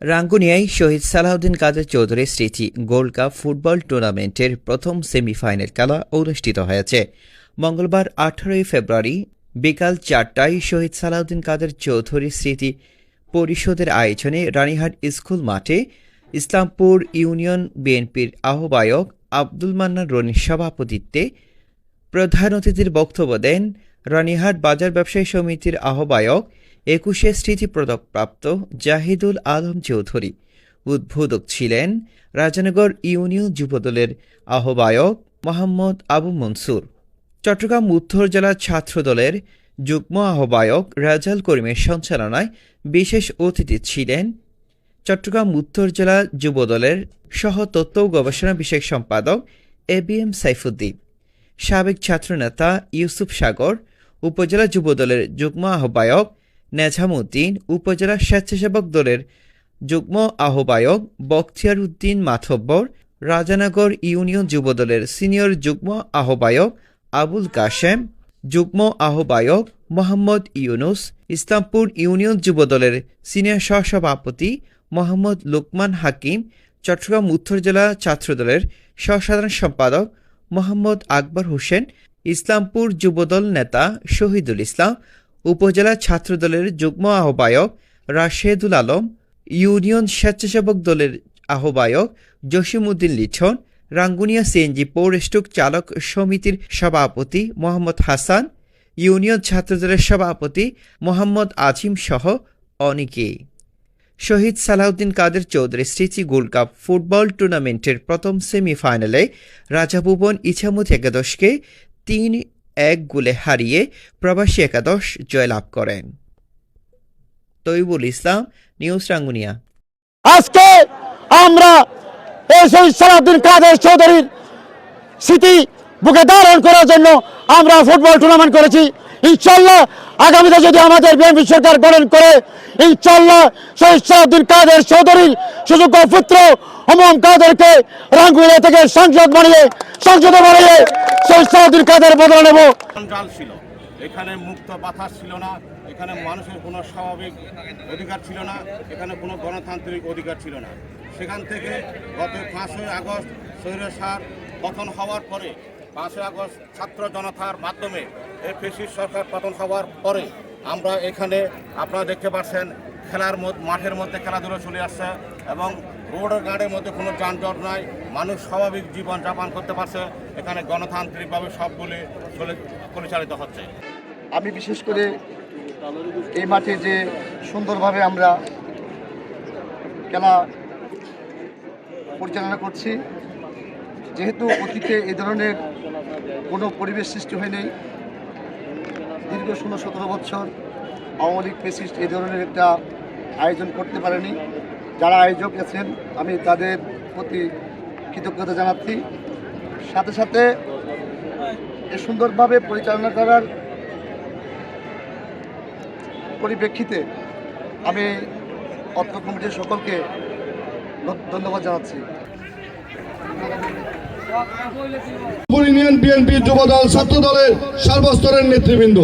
রাঙ্গুনিয়ায় শহীদ সালাউদ্দিন কাদের চৌধুরী স্মৃতি gold cup football টুর্নামেন্টের প্রথম সেমিফাইনাল খেলা অনুষ্ঠিত হয়েছে। মঙ্গলবার আঠারোই ফেব্রুয়ারি বিকাল চারটায় শহীদ সালাউদ্দিন কাদের চৌধুরী স্মৃতি পরিষদের আয়োজনে রানীহাট স্কুল মাঠে ইসলামপুর ইউনিয়ন বিএনপির আহ্বায়ক আব্দুল মান্নান রনির সভাপতিত্বে প্রধান অতিথির বক্তব্য দেন রানীহাট বাজার ব্যবসায়ী সমিতির আহ্বায়ক একুশে স্মৃতিপদকপ্রাপ্ত জাহিদুল আলম চৌধুরী। উদ্বোধক ছিলেন রাজনগর ইউনিয়ন যুবদলের আহ্বায়ক মোহাম্মদ আবু মনসুর। চট্টগ্রাম উত্তর জেলা ছাত্রদলের যুগ্ম আহ্বায়ক রাজাল করিমের সঞ্চালনায় বিশেষ অতিথি ছিলেন চট্টগ্রাম উত্তর জেলা যুবদলের সহ ও গবেষণা বিষয়ক সম্পাদক এ বি এম সাইফুদ্দিন, সাবেক ছাত্রনেতা ইউসুফ সাগর, উপজেলা যুবদলের যুগ্ম আহ্বায়ক নেঝামুদ্দিন উপজেলা স্বেচ্ছাসেবক দলের যুগ্ম আহ্বায়ক বখতিয়ার উদ্দিন মাথব্বর, রাজানগর ইউনিয়ন যুবদলের সিনিয়র যুগ্ম আহ্বায়ক আবুল কাশেম, যুগ্ম আহ্বায়ক মোহাম্মদ ইউনুস, ইসলামপুর ইউনিয়ন যুবদলের সিনিয়র সহসভাপতি মোহাম্মদ লুকমান হাকিম, চট্টগ্রাম উত্তর জেলা ছাত্রদলের সহসাধারণ সম্পাদক মোহাম্মদ আকবর হোসেন, ইসলামপুর যুবদল নেতা শহীদুল ইসলাম উপজেলা ছাত্রদলের যুগ্ম আহ্বায়ক রাশেদুল আলম, ইউনিয়ন স্বেচ্ছাসেবক দলের আহ্বায়ক জসিমউদ্দিন লিঠন রাঙ্গুনিয়া সিএনজি পৌর স্টক চালক সমিতির সভাপতি মোহাম্মদ হাসান, ইউনিয়ন ছাত্রদলের সভাপতি মোহাম্মদ আজিম সহ অনেকেই শহীদ সালাউদ্দিন কাদের চৌধুরী স্মৃতি গোল্ড কাপ ফুটবল টুর্নামেন্টের প্রথম সেমিফাইনালে রাজাভুবন ইছামুদ একাদশকে তিন এক গোলে হারিয়ে প্রবাসী একাদশ জয়লাভ করেন। তৈবুল ইসলাম, নিউজ রাঙ্গুনিয়া। আজকে আমরা এই শহীদ কাদের চৌধুরীর স্মৃতি বুকে ধারণ করার জন্য আমরা ফুটবল টুর্নামেন্ট করেছি। ইনশাল্লাহ আগামীতে যদি আমাদের বিএনপি সরকার গঠন করে ইনশাল্লাহ শহীদ সালাউদ্দিন কাদের চৌধুরীর সুযোগ্য পুত্র হমম কাদেরকে রাঙ্গুলিয়া থেকে সংসদ বানিয়ে, সংসদে বানিয়ে শহীদ সালাউদ্দিন কাদের বদলে নেব। ছিল। এখানে মুক্ত বাতাস ছিল না, এখানে মানুষের কোনো স্বাভাবিক অধিকার ছিল না, এখানে কোনো গণতান্ত্রিক অধিকার ছিল না। সেখান থেকে গত পাঁচই আগস্ট স্বৈরসার পতন হওয়ার পরে, পাঁচই আগস্ট ছাত্র জনতার মাধ্যমে ফেসিস সরকার পতন হওয়ার পরে আমরা এখানে আপনারা দেখতে পাচ্ছেন খেলার মধ্যে মাঠের মধ্যে খেলাধুলো চলে আসছে এবং রোড গার্ডের মধ্যে কোনো যানজট নাই, মানুষ স্বাভাবিক জীবনযাপন করতে পারছে, এখানে গণতান্ত্রিকভাবে সবগুলি চলে- পরিচালিত হচ্ছে। আমি বিশেষ করে এই মাঠে যে সুন্দরভাবে আমরা খেলা পরিচালনা করছি, যেহেতু অতীতে এ ধরনের কোনো পরিবেশ সৃষ্টি হয়নি দীর্ঘ ষোলো সতেরো বছর আওয়ামী লীগ ফেসিস্ট এই ধরনের একটা আয়োজন করতে পারেনি। যারা আয়োজক আছেন, আমি তাদের প্রতি কৃতজ্ঞতা জানাচ্ছি। সাথে সাথে এ সুন্দরভাবে পরিচালনা করার পরিপ্রেক্ষিতে আমি অর্থ কমিটির সকলকে ধন্যবাদ জানাচ্ছি। ইউনিয়ন বিএনপি যুবদল ছাত্র দলের সর্বস্তরের নেতৃবৃন্দ।